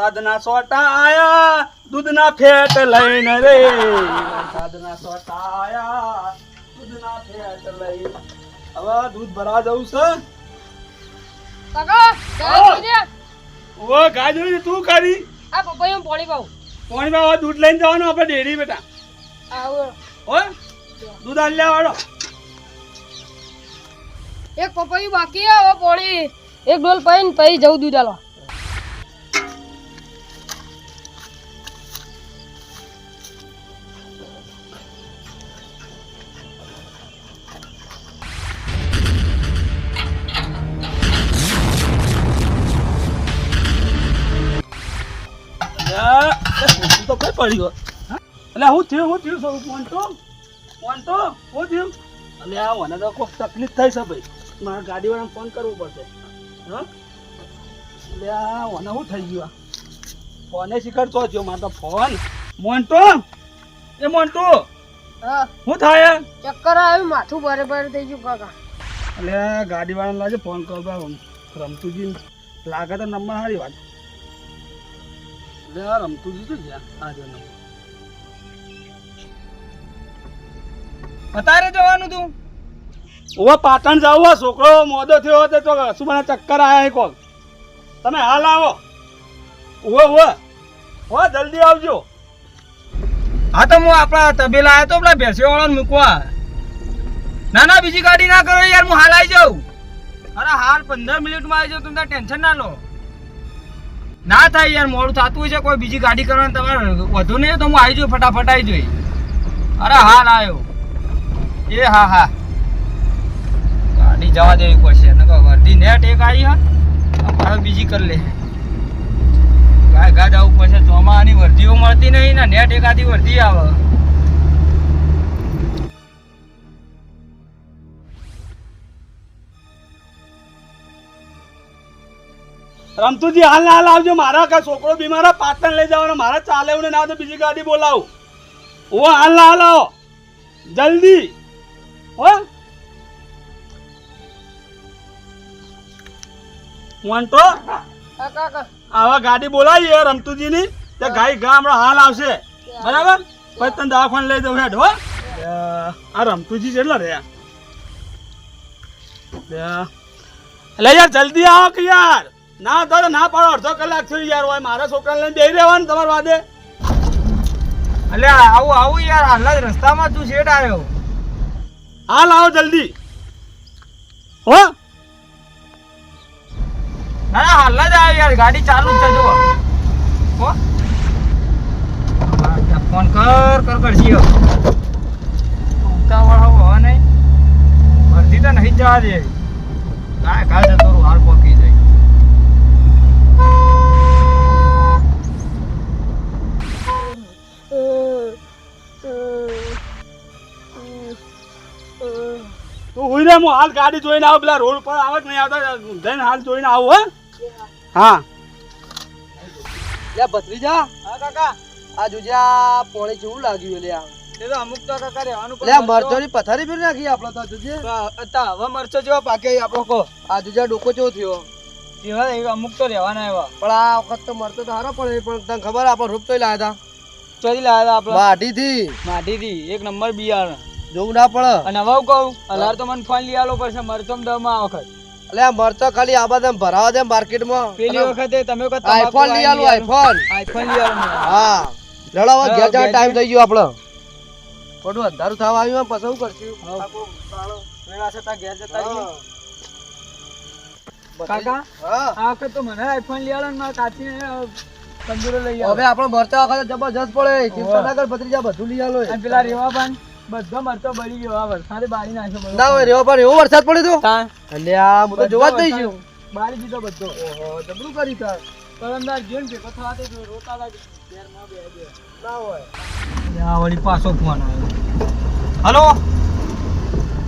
વરસાદના સોટા આયા દૂધના ફેટ લઈને રે. વરસાદના સોટા આયા દૂધના ફેટ લઈ હવે દૂધ ભરા જવું છે. કાકા. ઓ ગાજરી તું કરી આ પપૈયું પાણી પાઉં. પોણી પાઉં દૂધ લઈને જવાનું આપણે ડેરી બેટા. આવો. હો દૂધ આલ્યા વાળો. એક પપૈયું બાકી હવે પાણી. એક ડોલ પૈન પૈ જવું દૂધ આલો એ તો કઈ પડ્યો એટલે હું થયું હું થયું સૌ મોન્ટો મોન્ટો હું થયું? એટલે આ મને તો કોઈ તકલીફ થઈ છે ભાઈ. મારા ગાડીવાળાને ફોન કરવો પડશે. હા? એટલે આ મને શું થઈ ગયું? ફોને શીખડતો થયો મારો તો ફોન. મોન્ટો? એ મોન્ટો? હા. શું થાય ચક્કર આવ્યું માથું ભારે ભારે થઈ ગયું કાકા. એટલે ગાડીવાળાને લાગે ફોન કરતો રમતુજી લાગે તો નંબર સારી વાત. જો અત્યારે જવાનું તું? ઓવા પાટણ જાવ હો, છોકરો મોદો થયો હતો તો શું મને ચક્કર આયા કોલ તમે હાલ આવો. ઓવે ઓવે હો જલ્દી આવજો. હા તો હું આપણા તબેલા આવ્યો તો પેલા ભેંસીઓ મૂકવા. ના ના બીજી ગાડી ના કરો યાર હું હાલ આવી જાઉં. અરે હાલ પંદર મિનિટમાં આવી જાઉં તમે ટેન્શન ના લો. ના થાય યાર, મોડું થતું છે, કોઈ બીજી ગાડી કરવાની તમારે વધુ નહીં તો હું આવી જાઉં, ફટાફટ આવી જોઈ અરે હાલ આવ્યો. એ હા હા. ગાડી જવા દેવી પડશે નકર વર્ધી નેટ એક આવી હા બીજી કરી લે. ગાય ગા જવું પડશે ચોમાની વર્ધીઓ મળતી નહીં ને નેટ એકાદી વર્ધી આવે. રમતુજી હાલ ને હાલ આવજો. મારા કા છોકરો બીમાર પાટણ લઈ જવાનો. મારા ચાલે ના આવે તો બીજી ગાડી બોલાવું. ઓ હાલ ના હાલ આવો. જલ્દી. હો? મોન્ટો? આવા ગાડી બોલાવીએ રમતુજીની. તે ગાય ગા હમણાં હાલ આવશે. બરાબર? પછી તને દવાખાને લઈ જવું હેડ હો? આ રમતુજી કેટલા રહ્યા લે યાર જલ્દી આવો કે યાર? ના તો ના પાડો અડધો કલાક થયો યાર હોય મારા છોકરાને લઈને બેસી રહેવાનું તમારા વાદે. એટલે આવું આવું યાર હાલ જ રસ્તામાં તું શેઠ આવ્યો. હાલ આવો જલ્દી. હો? ના ના હાલ જ આવ્યો યાર ગાડી ચાલુ જ છે જો હો? ફોન કર કર કરશી ઉતાવળ હવે નહીં. વર્ધી તો નહીં જવા દે. ગાય ગાય જતો હાલ પકી રે હું હાલ ગાડી જોઈને આવું પેલા રોડ પર આવે નહીં આવતા? જઈને હાલ જોઈને આવું હો. હા. લે ભત્રીજા. હા કાકા. આ જુજા પોણે જેવું લાગ્યું લે આ. એ તો અમુક તો કાકા રહેવાનું લે આ મરચોની પથારી ફેરી નાખી આપણે તો જોજે હતા હવે મરચો જેવો પાકે આપણો કો. આ જુજા ડોકો જેવો થયો. એવા અમુક તો રહેવાના એવા. પણ આ વખત તો મરતો તો સારો પડે પણ તને ખબર આપણે રૂપ તો લાયા ચોરી લાવ્યા હતા આપણે. વાઢી થી માટીથી એક નંબર બિયારણ. જોવું ના પડે. અને હવે કહું અલાર તો મને ફોન લઈ આલો પડશે મરચમ દવામાં આ વખત. એટલે આ મરચો ખાલી આ બધા ભરાવા દે માર્કેટમાં. પેલી વખતે તમે કહો આઈફોન લઈ આલો આઈફોન આઈફોન લઈ આલો હા. લડાવા ઘેર જવાનો ટાઈમ થઈ ગયો આપણો. પડું અંધારું થવા આવ્યું પછી શું કરશું. આખું કાળો. ઘેર જતા રહીએ. કાકા આ વખત તો મને આઈફોન લઈ આલો ને મારા કાચી તંદુરો લઈ આલો. હવે આપણો મરચા વખત જબરજસ્ત પડે. ચિંતા ના કર ભત્રીજા બધું લઈ આલો. અને પેલા રેવા પાન બધો મરતો બળી ગયો. આ વરસાદે બાળી નાખ્યો ના હોય રેવા પણ એવો વરસાદ પડ્યો તો. અલ્યા હું તો જોવા જ નહીં છું બાળી દીધો બધો. ઓહો જબરું કરી તાર કરમદાર જીવન ભેગો થવા દે રોતા લાગે. ઘેરમાં બે બે. ના હોય. આ વળી પાછો ફોન આવ્યો. હલો?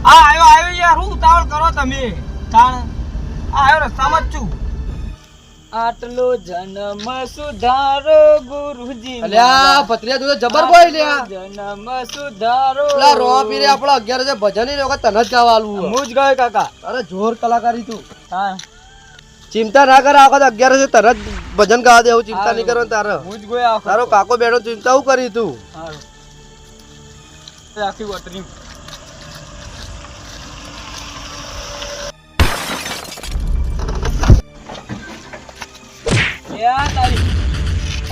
આ આવ્યો આવ્યો યાર. હું ઉતાવળ કરો તમે? તાણ. આ આવ્યો રસ્તામાં જ છું. આટલો જન્મ સુધારો ગુરુજી અલ્યા ભત્રીજા તું જબર બોય લ્યા જન્મ સુધારો આપડે રોવા પીરે આપણા અગિયાર હજાર ભજનની વખત તને જ ગાવા હું જ ગયો કાકા. અરે જોર કલાકારી તું. હા. ચિંતા ના કરે આખો અગિયાર છે તરત ભજન ગાવા દેવું ચિંતા નહીં કરવાનું તારે. હું જ ગયો તારો કાકો બેઠો ચિંતા હું કરી તું. આખી વટરી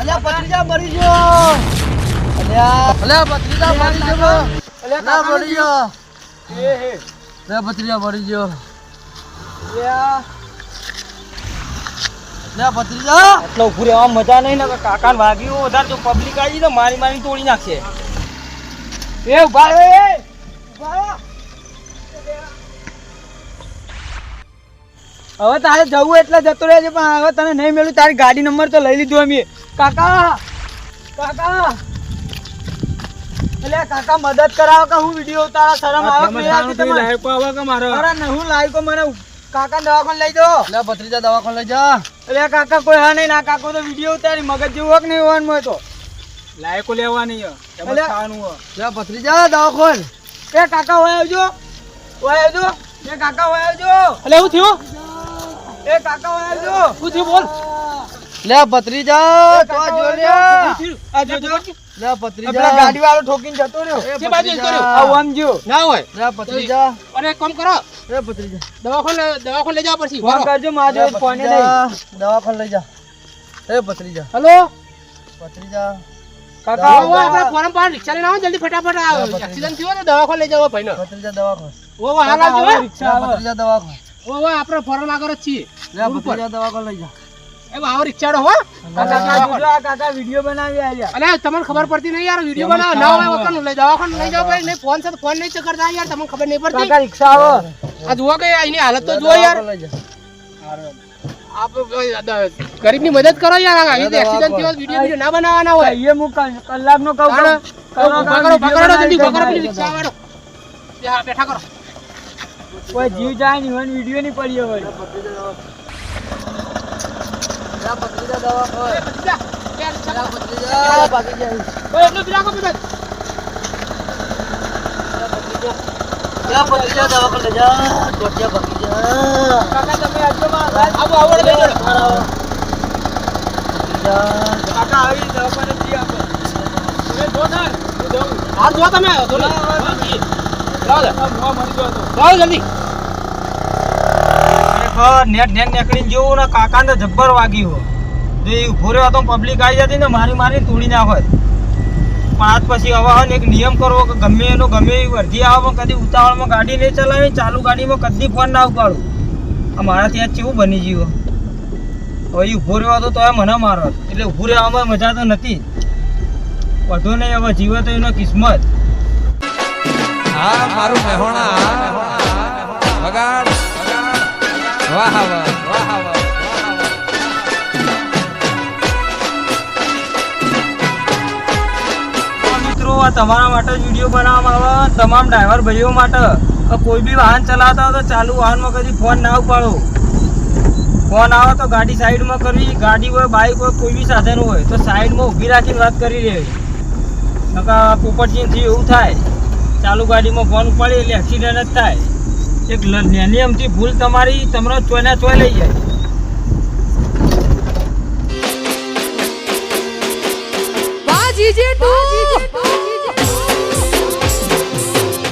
અલ્યા પત્રીજા મરી ગયો. અલ્યા. અલ્યા પત્રીજા મરી ગયો. અલ્યા મરી ગયો. એ હે. પત્રીજા મરી ગયો. અલ્યા. ઉભું રહેવામાં મજા નહીં ને કાકા વાગ્યું વધારે તો પબ્લિક આવી તો મારી મારી તોડી નાખશે. એ ઊભા રહો ઊભા હવે તારે જવું એટલે જતો રહેજે પણ હવે તને નહીં મળ્યું તારી ગાડી નંબર તો લઈ લીધો અમે કાકા! કાકા! એટલે કાકા મદદ કરાવો કે હું વીડિયો ઉતારા? શરમ આવે કે યાર તમને? અરે ન હું લાવ્યો મને કાકા દવાખાને લઈ જાઓ. અલ્યા પત્રીજા દવાખાને લઈ જા. એટલે કાકા કોઈ હા નહીં ના કાકો તો વીડિયો ઉતારી મગજ જેવું હોક નહીં હોવાનું હોય તો. લાયકો લેવાની એટલે- અલ્યા પત્રીજા દવાખાને. એ કાકા હોય આવજો. હોય આવજો. એ કાકા હોય આવજો. એટલે એવું થયું? એ કાકા આવજો થયું બોલ. અલ્યા પત્રીજા તો જો. હોય આ જો પત્રીજા પેલા ગાડી વાળો ઠોકીને જતો રહ્યો. એ બાજુ. કર્યો? આવું આમ જો. ના હોય. લે પત્રીજા અને એક કામ કરો. એ પત્રીજા દવાખાન દવાખાન લઈ જવા પછી. ફોન કરજો માં જો અલ્યા ફોને નહીં. દવાખાને લઈ જા. એ પત્રીજા હલો? પત્રીજા કાકા આવો. આપણે ફોરમ પર રિક્ષા લઈને આવો જલ્દી ફટાફટ આવો એક્સિડન્ટ થયો ને દવાખાન લઈ જાવ ભાઈને. પત્રીજા દવાખાને. ઓ હાલ આવજો હવે હો. રિક્ષા આવે. પત્રીજા દવાખાને. ઓ ઓ આપણે ફોરમ આગળ જ છીએ. દવાખાને લઈ જા. એ આવો રિક્ષાડો હો. કાકા વીડિયો બનાવી આલ્યા. અલે તમને ખબર પડતી નહીં યાર વીડિયો બનાવો. ના હોય વખત લઈ દવાખાને લઈ જાવ ભાઈ. નહીં ફોન છે ફોન નહીં કરતા યાર તમને ખબર નહીં પડતી. કાકા રિક્ષા આવે. આ જુઓ કે એની હાલત તો જુઓ યાર. આપ ગરીબની મદદ કરો યાર આવી એક્સિડન્ટ થયો વીડિયો વીડિયો ના બનાવવાના હોય. એ હું કલ- કલાકનો કહું કરો ઊભા જલ્દી ઊભા રિક્ષા વાળો. બેઠા કરો. કોઈ જીવ જાય નહીં હોય વીડિયો નહીં પડી હોય. તમે. જલ્દી. નેટ નેટ નીકળીને જેવું ને કાકા ને જબ્બર વાગ્યું જો એ ઊભો રહ્યો તો પબ્લિક આવી જતી ને મારી મારી તોડી નાખોત પણ આજ પછી હવે હોય એક નિયમ કરવો કે ગમે એનો ગમે એવી વર્ધી આવે કદી ઉતાવળમાં ગાડી નહીં ચલાવી, ચાલુ ગાડીમાં કદી ફોન ના ઉપાડું. આ મારાથી આજ કેવું બની ગયું હવે એ ઊભો રહ્યો હતો તો એ મને મારો. એટલે ઉભું રહેવામાં મજા તો નથી. વધુ નહીં, હવે જીવે તો એનો કિસ્મત. હા, મારું મહેણા વગાડ વાહ વાહ વાહ વાહ તમારા માટે જ વીડિયો બનાવવામાં આવે તમામ ડ્રાઈવર ભાઈઓ માટે. કોઈ બી વાહન ચલાવતા હોય તો ચાલુ વાહનમાં કદી ફોન ના ઉપાડો. ફોન આવે તો ગાડી સાઈડમાં કરવી, ગાડી હોય બાઇક હોય, કોઈ બી સાધન હોય, તો સાઈડમાં ઊભી રાખીને વાત કરી લેવી નકા પોપટજીથી એવું થાય, ચાલુ ગાડીમાં ફોન ઉપાડી એટલે એક્સિડન્ટ જ થાય. એક નાની અમથી ભૂલ તમારી તમને ચોયના ચોય લઈ જાય. જીજે તું